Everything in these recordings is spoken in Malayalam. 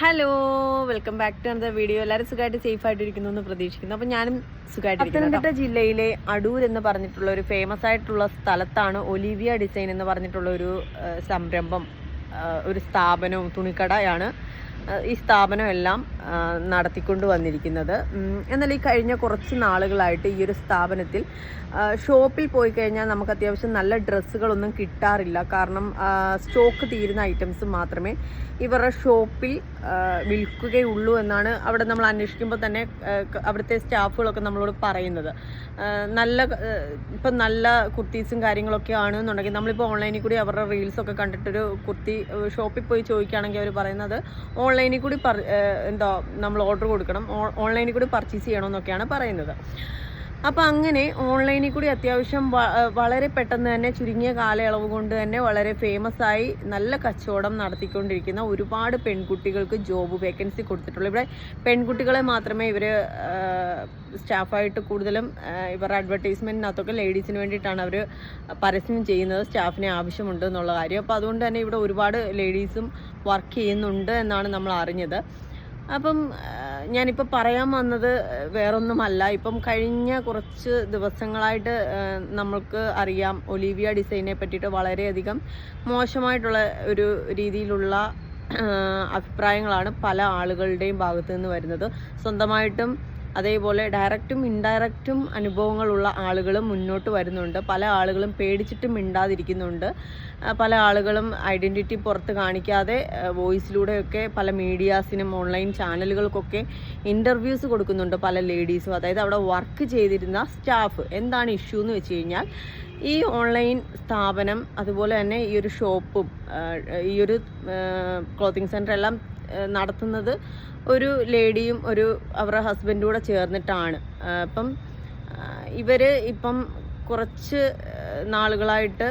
Hello welcome back to another video എല്ലാവരും സുഖമായിട്ട് സേഫ് ആയിട്ട് ഇരിക്കുന്നു എന്ന് പ്രതീക്ഷിക്കുന്നു. അപ്പം ഞാനും സുഖമായിട്ട് പത്തനംതിട്ട ജില്ലയിലെ അടൂർ എന്ന് പറഞ്ഞിട്ടുള്ള ഒരു ഫേമസ് ആയിട്ടുള്ള സ്ഥലത്താണ് ഒലിവിയ ഡിസൈൻ എന്ന് പറഞ്ഞിട്ടുള്ള ഒരു സംരംഭം ഒരു സ്ഥാപനവും തുണിക്കടയാണ്. ഈ സ്ഥാപനം എല്ലാം നടത്തിക്കൊണ്ട് വന്നിരിക്കുന്നത്. എന്നാൽ ഈ കഴിഞ്ഞ കുറച്ച് നാളുകളായിട്ട് ഈ ഒരു സ്ഥാപനത്തിൽ ഷോപ്പിൽ പോയി കഴിഞ്ഞാൽ നമുക്ക് അത്യാവശ്യം നല്ല ഡ്രസ്സുകളൊന്നും കിട്ടാറില്ല. കാരണം സ്റ്റോക്ക് തീരുന്ന ഐറ്റംസ് മാത്രമേ ഇവരുടെ ഷോപ്പിൽ വിൽക്കുകയുള്ളൂ എന്നാണ് അവിടെ നമ്മൾ അന്വേഷിക്കുമ്പോൾ തന്നെ അവിടുത്തെ സ്റ്റാഫുകളൊക്കെ നമ്മളോട് പറയുന്നത്. നല്ല ഇപ്പം നല്ല കുർത്തീസും കാര്യങ്ങളൊക്കെ ആണെന്നുണ്ടെങ്കിൽ നമ്മളിപ്പോൾ ഓൺലൈനിൽ കൂടി അവരുടെ റീൽസൊക്കെ കണ്ടിട്ടൊരു കുർത്തി ഷോപ്പിൽ പോയി ചോദിക്കുകയാണെങ്കിൽ അവർ പറയുന്നത് ഓൺലൈനിൽ കൂടി എന്താ നമ്മൾ ഓർഡർ കൊടുക്കണം. ഓൺലൈനിൽ കൂടി പർച്ചേസ് ചെയ്യണമെന്നൊക്കെയാണ് പറയുന്നത്. അപ്പം അങ്ങനെ ഓൺലൈനിൽ കൂടി അത്യാവശ്യം വളരെ പെട്ടെന്ന് തന്നെ ചുരുങ്ങിയ കാലയളവ് കൊണ്ട് തന്നെ വളരെ ഫേമസ് ആയി നല്ല കച്ചവടം നടത്തിക്കൊണ്ടിരിക്കുന്ന ഒരുപാട് പെൺകുട്ടികൾക്ക് ജോബ് വേക്കൻസി കൊടുത്തിട്ടുള്ളൂ. ഇവിടെ പെൺകുട്ടികളെ മാത്രമേ ഇവർ സ്റ്റാഫായിട്ട് കൂടുതലും ഇവരുടെ അഡ്വർടൈസ്മെന്റിനകത്തൊക്കെ ലേഡീസിന് വേണ്ടിയിട്ടാണ് അവർ പരസ്യം ചെയ്യുന്നത്. സ്റ്റാഫിനെ ആവശ്യമുണ്ട് എന്നുള്ള കാര്യം. അപ്പോൾ അതുകൊണ്ട് തന്നെ ഇവിടെ ഒരുപാട് ലേഡീസും വർക്ക് ചെയ്യുന്നുണ്ട് എന്നാണ് നമ്മൾ അറിഞ്ഞത്. അപ്പം ഞാനിപ്പോൾ പറയാൻ വന്നത് വേറൊന്നുമല്ല. ഇപ്പം കഴിഞ്ഞ കുറച്ച് ദിവസങ്ങളായിട്ട് നമ്മൾക്ക് അറിയാം ഒലീവിയ ഡിസൈനെ പറ്റിയിട്ട് വളരെയധികം മോശമായിട്ടുള്ള ഒരു രീതിയിലുള്ള അഭിപ്രായങ്ങളാണ് പല ആളുകളുടെയും ഭാഗത്തു നിന്ന് വരുന്നത്. സ്വന്തമായിട്ടും അതേപോലെ ഡയറക്റ്റും ഇൻഡയറക്റ്റും അനുഭവങ്ങളുള്ള ആളുകളും മുന്നോട്ട് വരുന്നുണ്ട്. പല ആളുകളും പേടിച്ചിട്ട് മിണ്ടാതിരിക്കുന്നുണ്ട്. പല ആളുകളും ഐഡന്റിറ്റി പുറത്ത് കാണിക്കാതെ വോയിസിലൂടെയൊക്കെ പല മീഡിയാസിനും ഓൺലൈൻ ചാനലുകൾക്കൊക്കെ ഇന്റർവ്യൂസ് കൊടുക്കുന്നുണ്ട് പല ലേഡീസും അതായത് അവിടെ വർക്ക് ചെയ്തിരുന്ന സ്റ്റാഫ് എന്താണ് ഇഷ്യൂ എന്ന് വെച്ച് കഴിഞ്ഞാൽ ഈ ഓൺലൈൻ സ്ഥാപനം അതുപോലെ തന്നെ ഈ ഒരു ഷോപ്പും ഈ ഒരു ക്ലോത്തിങ് ആ, നടത്തുന്നത് ഒരു ലേഡിയും ഒരു അവരുടെ ഹസ്ബൻഡും കൂടെ ചേർന്നിട്ടാണ്. അപ്പം ഇവർ ഇപ്പം കുറച്ച് നാളുകളായിട്ട്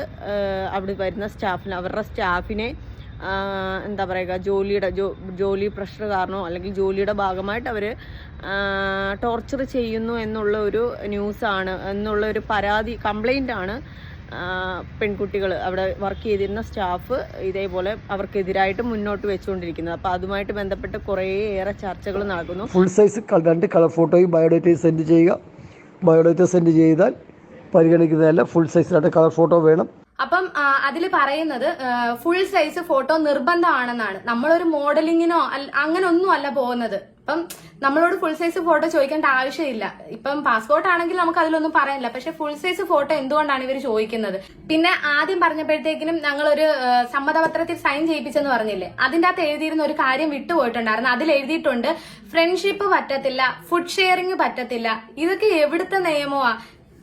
അവിടെ വരുന്ന സ്റ്റാഫിന് അവരുടെ സ്റ്റാഫിനെ എന്താ പറയുക ജോലിയുടെ ജോലി പ്രഷർ കാരണമോ അല്ലെങ്കിൽ ജോലിയുടെ ഭാഗമായിട്ട് അവർ ടോർച്ചർ ചെയ്യുന്നു എന്നുള്ള ഒരു ന്യൂസാണ് എന്നുള്ള ഒരു പരാതി കംപ്ലൈന്റ് ആണ് പെൺകുട്ടികൾ അവിടെ വർക്ക് ചെയ്തിരുന്ന സ്റ്റാഫ് ഇതേപോലെ അവർക്കെതിരായിട്ട് മുന്നോട്ട് വെച്ചുകൊണ്ടിരിക്കുന്നത്. അപ്പോൾ അതുമായിട്ട് ബന്ധപ്പെട്ട് കുറേയേറെ ചർച്ചകൾ നടക്കുന്നു. ഫുൾ സൈസ് രണ്ട് കളർ ഫോട്ടോയും ബയോഡേറ്റയും സെൻഡ് ചെയ്യുക. ബയോഡേറ്റ സെൻഡ് ചെയ്താൽ പരിഗണിക്കുന്നതല്ല ഫുൾ സൈസ് രണ്ട് കളർ ഫോട്ടോ വേണം. അപ്പം അതിൽ പറയുന്നത് ഫുൾ സൈസ് ഫോട്ടോ നിർബന്ധമാണെന്നാണ്. നമ്മളൊരു മോഡലിങ്ങിനോ അങ്ങനെ ഒന്നും അല്ല പോകുന്നത്. ഇപ്പം നമ്മളോട് ഫുൾ സൈസ് ഫോട്ടോ ചോദിക്കേണ്ട ആവശ്യമില്ല. ഇപ്പം പാസ്പോർട്ട് ആണെങ്കിൽ നമുക്ക് അതിലൊന്നും പറയാനില്ല. പക്ഷെ ഫുൾ സൈസ് ഫോട്ടോ എന്തുകൊണ്ടാണ് ഇവർ ചോദിക്കുന്നത്? പിന്നെ ആദ്യം പറഞ്ഞപ്പോഴത്തേക്കിനും ഞങ്ങൾ ഒരു സമ്മതപത്രത്തിൽ സൈൻ ചെയ്യിപ്പിച്ചെന്ന് പറഞ്ഞില്ലേ? അതിന്റെ അകത്ത് എഴുതിയിരുന്ന ഒരു കാര്യം വിട്ടുപോയിട്ടുണ്ടായിരുന്നു. അതിൽ എഴുതിയിട്ടുണ്ട് ഫ്രണ്ട്ഷിപ്പ് പറ്റത്തില്ല ഫുഡ് ഷെയറിംഗ് പറ്റത്തില്ല. ഇതൊക്കെ എവിടുത്തെ നിയമമാ?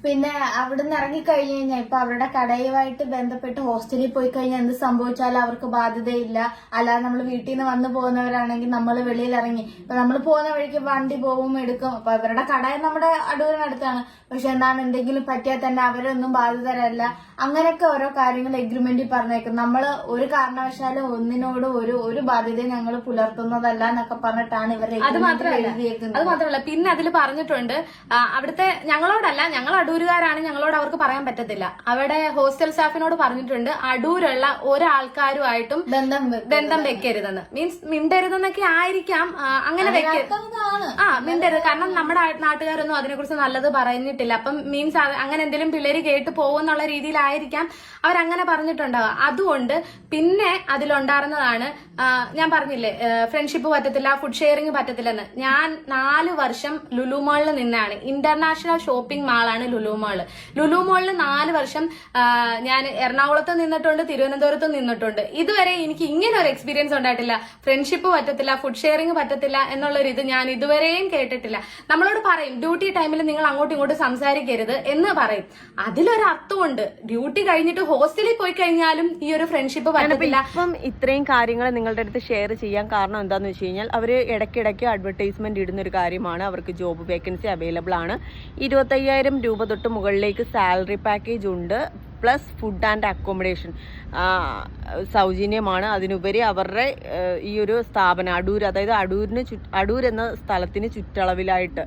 പിന്നെ അവിടുന്ന് ഇറങ്ങിക്കഴിഞ്ഞു കഴിഞ്ഞാൽ ഇപ്പൊ അവരുടെ കടയുമായിട്ട് ബന്ധപ്പെട്ട് ഹോസ്റ്റലിൽ പോയി കഴിഞ്ഞാൽ എന്ത് സംഭവിച്ചാലും അവർക്ക് ബാധ്യതയില്ല. അല്ലാതെ നമ്മൾ വീട്ടിൽ നിന്ന് വന്നു പോകുന്നവരാണെങ്കിൽ നമ്മൾ വെളിയിൽ ഇറങ്ങി ഇപ്പൊ നമ്മൾ പോകുന്ന വഴിക്ക് വണ്ടി പോവും എടുക്കും. അപ്പൊ അവരുടെ കട നമ്മുടെ അടൂരിനടുത്താണ് പക്ഷെ എന്താണ് എന്തെങ്കിലും പറ്റിയാൽ തന്നെ അവരൊന്നും ബാധിതരല്ല അങ്ങനെയൊക്കെ ഓരോ കാര്യങ്ങൾ എഗ്രിമെന്റിൽ പറഞ്ഞേക്കും. നമ്മൾ ഒരു കാരണവശാലും ഒന്നിനോട് ഒരു ഒരു ബാധ്യതയും ഞങ്ങൾ പുലർത്തുന്നതല്ല എന്നൊക്കെ പറഞ്ഞിട്ടാണ് ഇവരെ അത് മാത്രമല്ല പിന്നെ അതിൽ പറഞ്ഞിട്ടുണ്ട് അവിടുത്തെ ഞങ്ങളോടല്ല ഞങ്ങൾ അടൂരുകാരാണ് ഞങ്ങളോട് അവർക്ക് പറയാൻ പറ്റത്തില്ല. അവിടെ ഹോസ്റ്റൽ സ്റ്റാഫിനോട് പറഞ്ഞിട്ടുണ്ട് അടൂരുള്ള ഒരാൾക്കാരുമായിട്ടും ബന്ധം. ബന്ധം വെക്കരുതെന്ന്. മീൻസ് മിണ്ടരുതെന്നൊക്കെ ആയിരിക്കാം അങ്ങനെ വെക്കരുത് ആ മിണ്ടരുത്. കാരണം നമ്മുടെ നാട്ടുകാരൊന്നും അതിനെക്കുറിച്ച് നല്ലത് പറഞ്ഞിട്ടില്ല. അപ്പം മീൻസ് അങ്ങനെ എന്തെങ്കിലും പിള്ളേര് കേട്ട് പോകുന്നുള്ള രീതിയിലായിരിക്കാം അവരങ്ങനെ പറഞ്ഞിട്ടുണ്ടാവുക. അതുകൊണ്ട് പിന്നെ അതിലുണ്ടായിരുന്നതാണ് ഞാൻ പറഞ്ഞില്ലേ ഫ്രണ്ട്ഷിപ്പ് പറ്റത്തില്ല ഫുഡ് ഷെയറിംഗ് പറ്റത്തില്ലെന്ന്. ഞാൻ നാല് വർഷം ലുലു മാളിൽ നിന്നാണ്. ഇന്റർനാഷണൽ ഷോപ്പിംഗ് മാളാണ് ലുലു മാൾ ലുലു മാളിൽ നാല് വർഷം ഞാൻ എറണാകുളത്ത് നിന്നിട്ടുണ്ട് തിരുവനന്തപുരത്ത് നിന്നിട്ടുണ്ട്. ഇതുവരെ എനിക്ക് ഇങ്ങനെ ഒരു എക്സ്പീരിയൻസ് ഉണ്ടായിട്ടില്ല. ഫ്രണ്ട്ഷിപ്പ് പറ്റത്തില്ല ഫുഡ് ഷെയറിംഗ് പറ്റത്തില്ല എന്നുള്ളൊരു ഇത് ഞാൻ ഇതുവരെയും കേട്ടിട്ടില്ല. നമ്മളോട് പറയും ഡ്യൂട്ടി ടൈമിൽ നിങ്ങൾ അങ്ങോട്ടും ഇങ്ങോട്ടും സംസാരിക്കരുത് എന്ന് പറയും. അതിലൊരു അർത്ഥമുണ്ട്. ഡ്യൂട്ടി കഴിഞ്ഞിട്ട് ഹോസ്റ്റലിൽ പോയി കഴിഞ്ഞാലും ഈ ഒരു ഫ്രണ്ട്ഷിപ്പ് പറ്റത്തില്ല. അപ്പം ഇത്രയും കാര്യങ്ങൾ നിങ്ങളുടെ അടുത്ത് ഷെയർ ചെയ്യാൻ കാരണം എന്താന്ന് വെച്ച് കഴിഞ്ഞാൽ അവർ ഇടയ്ക്കിടയ്ക്ക് അഡ്വർടൈസ്മെന്റ് ഇടുന്ന ഒരു കാര്യമാണ്. അവർക്ക് ജോബ് വേക്കൻസി അവൈലബിൾ ആണ്. ഇരുപത്തയ്യായിരം രൂപ തൊട്ട് മുകളിലേക്ക് സാലറി പാക്കേജ് ഉണ്ട് പ്ലസ് ഫുഡ് ആൻഡ് അക്കോമഡേഷൻ. സൗജന്യമാണ്. അതിനുപരി അവരുടെ ഈ ഒരു സ്ഥാപനം അടൂർ അതായത് അടൂരിന് ചു അടൂർ എന്ന സ്ഥലത്തിന് ചുറ്റളവിലായിട്ട്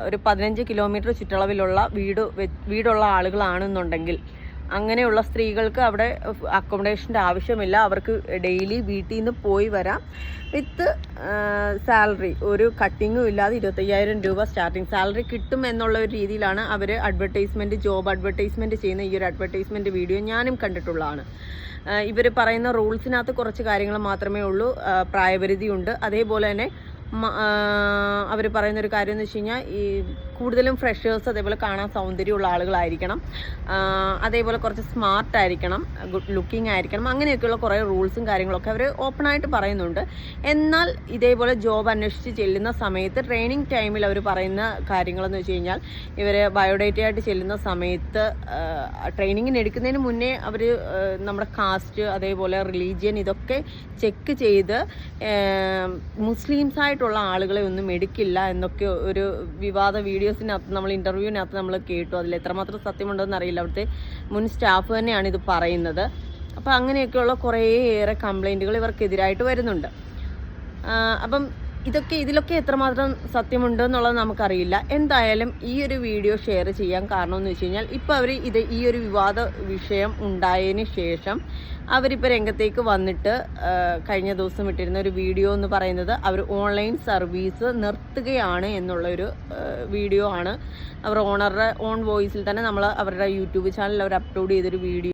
ഒരു പതിനഞ്ച് കിലോമീറ്റർ ചുറ്റളവിലുള്ള വീട് വീടുള്ള ആളുകളാണെന്നുണ്ടെങ്കിൽ അങ്ങനെയുള്ള സ്ത്രീകൾക്ക് അവിടെ അക്കോമഡേഷന്റെ ആവശ്യമില്ല. അവർക്ക് ഡെയിലി വീട്ടിൽ നിന്ന് പോയി വരാം. വിത്ത് സാലറി ഒരു കട്ടിങ്ങും ഇല്ലാതെ ഇരുപത്തയ്യായിരം രൂപ സ്റ്റാർട്ടിങ് സാലറി കിട്ടും എന്നുള്ള ഒരു രീതിയിലാണ് അവർ അഡ്വർടൈസ്മെന്റ് ജോബ് അഡ്വർടൈസ്മെന്റ് ചെയ്യുന്ന ഈ ഒരു അഡ്വർടൈസ്മെന്റ് വീഡിയോ ഞാനും കണ്ടിട്ടുള്ളതാണ്. ഇവർ പറയുന്ന റൂൾസിനകത്ത് കുറച്ച് കാര്യങ്ങൾ മാത്രമേ ഉള്ളൂ. പ്രായപരിധിയുണ്ട് അതേപോലെ തന്നെ അവർ പറയുന്നൊരു കാര്യം എന്ന് വെച്ച് കഴിഞ്ഞാൽ ഈ കൂടുതലും ഫ്രഷേഴ്സ് അതേപോലെ കാണാൻ സൗന്ദര്യമുള്ള ആളുകളായിരിക്കണം. അതേപോലെ കുറച്ച് സ്മാർട്ട് ആയിരിക്കണം ഗുഡ് ലുക്കിംഗ് ആയിരിക്കണം അങ്ങനെയൊക്കെയുള്ള കുറേ റൂൾസും കാര്യങ്ങളൊക്കെ അവർ ഓപ്പണായിട്ട് പറയുന്നുണ്ട്. എന്നാൽ ഇതേപോലെ ജോബ് അന്വേഷിച്ച് ചെല്ലുന്ന സമയത്ത് ട്രെയിനിങ് ടൈമിൽ അവർ പറയുന്ന കാര്യങ്ങളെന്ന് വെച്ച് കഴിഞ്ഞാൽ ഇവർ ബയോഡേറ്റയായിട്ട് ചെല്ലുന്ന സമയത്ത് ട്രെയിനിങ്ങിന് എടുക്കുന്നതിന് മുന്നേ അവർ നമ്മുടെ കാസ്റ്റ് അതേപോലെ റിലീജിയൻ ഇതൊക്കെ ചെക്ക് ചെയ്ത് മുസ്ലിംസ് ആയിട്ടുള്ള ആളുകളെ ഒന്നും എടുക്കില്ല എന്നൊക്കെ ഒരു വിവാദ വീഡിയോസിനകത്ത് നമ്മൾ ഇന്റർവ്യൂവിനകത്ത് നമ്മൾ കേട്ടു അതിൽ എത്രമാത്രം സത്യമുണ്ടെന്ന് അറിയില്ല. അവിടുത്തെ മുൻ സ്റ്റാഫ് തന്നെയാണ് ഇത് പറയുന്നത്. അപ്പോൾ അങ്ങനെയൊക്കെയുള്ള കുറേയേറെ കംപ്ലൈന്റുകൾ ഇവർക്കെതിരായിട്ട് വരുന്നുണ്ട്. അപ്പം ഇതൊക്കെ ഇതിലൊക്കെ എത്രമാത്രം സത്യമുണ്ട് എന്നുള്ളത് നമുക്കറിയില്ല. എന്തായാലും ഈ ഒരു വീഡിയോ ഷെയർ ചെയ്യാൻ കാരണം എന്ന് വെച്ച് കഴിഞ്ഞാൽ ഇപ്പോൾ അവർ ഇത് ഈ ഒരു വിവാദ വിഷയം ഉണ്ടായതിന് ശേഷം അവരിപ്പോൾ രംഗത്തേക്ക് വന്നിട്ട് കഴിഞ്ഞ ദിവസം ഇട്ടിരുന്ന ഒരു വീഡിയോ എന്ന് പറയുന്നത് അവർ ഓൺലൈൻ സർവീസ് നിർത്തുകയാണ് എന്നുള്ളൊരു വീഡിയോ ആണ്. അവർ ഓണറുടെ ഓൺ വോയിസിൽ തന്നെ നമ്മൾ അവരുടെ യൂട്യൂബ് ചാനലിൽ അവർ അപ്ലോഡ് ചെയ്തൊരു വീഡിയോ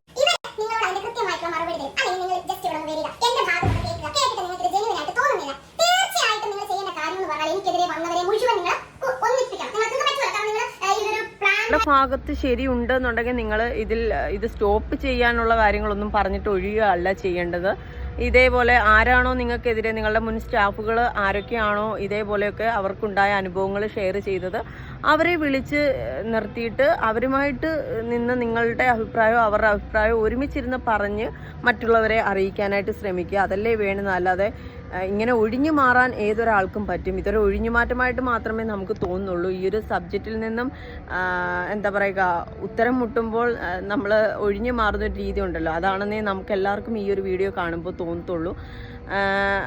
നിങ്ങളോട് അതിന്റെ കൃത്യമായിട്ടുള്ള മറുപടി തരും അല്ലെങ്കിൽ നിങ്ങൾ ജസ്റ്റ് ഇവിടെ വരിക എന്റെ ഭാഗം ഒന്ന് കേൾക്കുക കേട്ടിട്ട് നിങ്ങൾക്ക് ഇത് ജെന്യൂൻ ആയിട്ട് തോന്നുന്നില്ല തീർച്ചയായിട്ടും നിങ്ങൾ ചെയ്യേണ്ട കാര്യം എന്ന് പറഞ്ഞാൽ എനിക്കെതിരെ വന്നവരെ മുഴുവൻ നിങ്ങൾ ഒ- ഒന്നിപ്പിക്കണം നിങ്ങൾക്ക് പറ്റുമല്ലോ കാരണം നിങ്ങൾ ഏഹ്, ഇതൊരു പ്ലാൻ നിങ്ങളുടെ ഭാഗത്ത് ശരിയുണ്ട് എന്നുണ്ടെങ്കിൽ നിങ്ങൾ ഇതിൽ ഇത് സ്റ്റോപ്പ് ചെയ്യാനുള്ള കാര്യങ്ങളൊന്നും പറഞ്ഞിട്ട് ഒഴിയുകയല്ല ചെയ്യേണ്ടത്. ഇതേപോലെ ആരാണോ നിങ്ങൾക്കെതിരെ നിങ്ങളുടെ മുൻ സ്റ്റാഫുകൾ ആരൊക്കെയാണോ ഇതേപോലെയൊക്കെ അവർക്കുണ്ടായ അനുഭവങ്ങൾ ഷെയർ ചെയ്തത്. അവരെ വിളിച്ച് നിർത്തിയിട്ട് അവരുമായിട്ട് നിന്ന് നിങ്ങളുടെ അഭിപ്രായവും അവരുടെ അഭിപ്രായവും ഒരുമിച്ചിരുന്ന് പറഞ്ഞ് മറ്റുള്ളവരെ അറിയിക്കാനായിട്ട് ശ്രമിക്കുക. അതല്ലേ ആ, ഇങ്ങനെ ഒഴിഞ്ഞു മാറാൻ ഏതൊരാൾക്കും പറ്റും. ഇതൊരു ഒഴിഞ്ഞുമാറ്റമായിട്ട് മാത്രമേ നമുക്ക് തോന്നുള്ളൂ. ഈ ഒരു സബ്ജക്റ്റിൽ നിന്നും എന്താ പറയുക ഉത്തരം മുട്ടുമ്പോൾ നമ്മൾ ഒഴിഞ്ഞു മാറുന്ന ഒരു രീതി ഉണ്ടല്ലോ. അതാണെന്നേ നമുക്ക് എല്ലാവർക്കും ഈ ഒരു വീഡിയോ കാണുമ്പോൾ തോന്നത്തുള്ളൂ.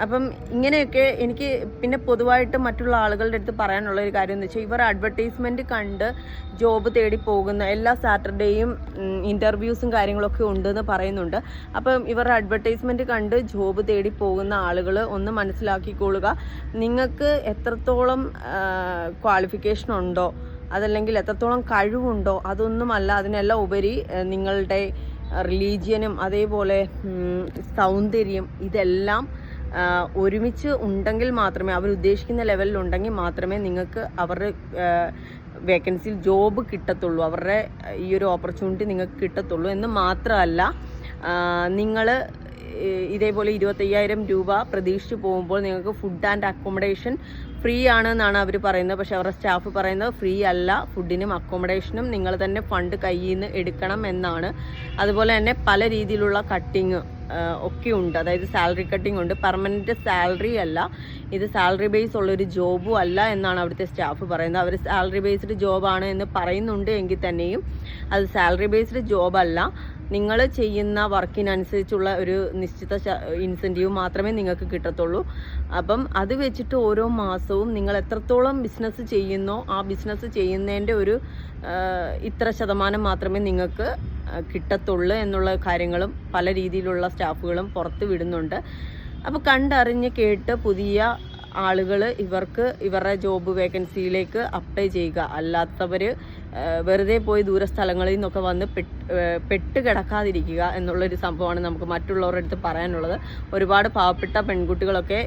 അപ്പം ഇങ്ങനെയൊക്കെ എനിക്ക് പിന്നെ പൊതുവായിട്ട് മറ്റുള്ള ആളുകളുടെ അടുത്ത് പറയാനുള്ള ഒരു കാര്യം എന്ന് വെച്ചാൽ ഇവർ അഡ്വർടൈസ്മെന്റ് കണ്ട് ജോബ് തേടി പോകുന്ന എല്ലാ സാറ്റർഡേയും ഇന്റർവ്യൂസും കാര്യങ്ങളൊക്കെ ഉണ്ടെന്ന് പറയുന്നുണ്ട്. അപ്പം ഇവർ അഡ്വർടൈസ്മെന്റ് കണ്ട് ജോബ് തേടി പോകുന്ന ആളുകൾ ഒന്ന് മനസ്സിലാക്കിക്കൊള്ളുക നിങ്ങൾക്ക് എത്രത്തോളം ക്വാളിഫിക്കേഷൻ ഉണ്ടോ? അതല്ലെങ്കിൽ എത്രത്തോളം കഴിവുണ്ടോ? അതൊന്നുമല്ല അതിനെല്ലാം ഉപരി നിങ്ങളുടെ റിലീജിയനും അതേപോലെ സൗന്ദര്യം ഇതെല്ലാം ഒരുമിച്ച് ഉണ്ടെങ്കിൽ മാത്രമേ അവരുദ്ദേശിക്കുന്ന ലെവലിൽ ഉണ്ടെങ്കിൽ മാത്രമേ നിങ്ങൾക്ക് അവരുടെ വേക്കൻസിയിൽ ജോബ് കിട്ടത്തുള്ളൂ. അവരുടെ ഈ ഒരു ഓപ്പർച്യൂണിറ്റി നിങ്ങൾക്ക് കിട്ടത്തുള്ളൂ എന്ന് മാത്രമല്ല നിങ്ങൾ ഇതേപോലെ ഇരുപത്തയ്യായിരം രൂപ പ്രതീക്ഷിച്ച് പോകുമ്പോൾ നിങ്ങൾക്ക് ഫുഡ് ആൻഡ് അക്കോമഡേഷൻ ഫ്രീ ആണ് എന്നാണ് അവർ പറയുന്നത്. പക്ഷേ അവരുടെ സ്റ്റാഫ് പറയുന്നത് ഫ്രീ അല്ല. ഫുഡിനും അക്കോമഡേഷനും നിങ്ങൾ തന്നെ ഫണ്ട് കയ്യിൽ നിന്ന് എടുക്കണം എന്നാണ്. അതുപോലെ തന്നെ പല രീതിയിലുള്ള കട്ടിങ് ഒക്കെ ഉണ്ട്. അതായത് സാലറി കട്ടിംഗ് ഉണ്ട്. പെർമനന്റ് സാലറി അല്ല. ഇത് സാലറി ബേസ് ഉള്ളൊരു ജോബും അല്ല എന്നാണ് അവിടുത്തെ സ്റ്റാഫ് പറയുന്നത്. അവർ സാലറി ബേസ്ഡ് ജോബാണ് എന്ന് പറയുന്നുണ്ട് എങ്കിൽ തന്നെയും അത് സാലറി ബേസ്ഡ് ജോബല്ല നിങ്ങൾ ചെയ്യുന്ന വർക്കിനനുസരിച്ചുള്ള ഒരു നിശ്ചിത ഇൻസെന്റീവ് മാത്രമേ നിങ്ങൾക്ക് കിട്ടത്തുള്ളൂ. അപ്പം അത് വെച്ചിട്ട് ഓരോ മാസവും നിങ്ങൾ എത്രത്തോളം ബിസിനസ് ചെയ്യുന്നോ ആ ബിസിനസ് ചെയ്യുന്നതിന്റെ ഒരു ഇത്ര ശതമാനം മാത്രമേ നിങ്ങൾക്ക് കിട്ടത്തുള്ളൂ എന്നുള്ള കാര്യങ്ങളും പല രീതിയിലുള്ള സ്റ്റാഫുകളും പുറത്ത് വിടുന്നുണ്ട്. അപ്പോൾ കണ്ടറിഞ്ഞ് കേട്ട് പുതിയ ആളുകൾ ഇവർക്ക് ഇവരുടെ ജോബ് വേക്കൻസിയിലേക്ക് അപ്ലൈ ചെയ്യുക. അല്ലാത്തവർ വെറുതെ പോയി ദൂരസ്ഥലങ്ങളിൽ നിന്നൊക്കെ വന്ന് പെട്ട് കിടക്കാതിരിക്കുക എന്നുള്ളൊരു സംഭവമാണ് നമുക്ക് മറ്റുള്ളവരുടെ അടുത്ത് പറയാനുള്ളത്. ഒരുപാട് പാവപ്പെട്ട പെൺകുട്ടികളൊക്കെ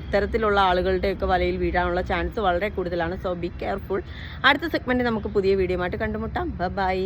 ഇത്തരത്തിലുള്ള ആളുകളുടെയൊക്കെ വലയിൽ വീഴാനുള്ള ചാൻസ് വളരെ കൂടുതലാണ്. സോ ബി കെയർഫുൾ അടുത്ത സെഗ്മെന്റ് നമുക്ക് പുതിയ വീഡിയോ ആയിട്ട് കണ്ടുമുട്ടാം. ബൈ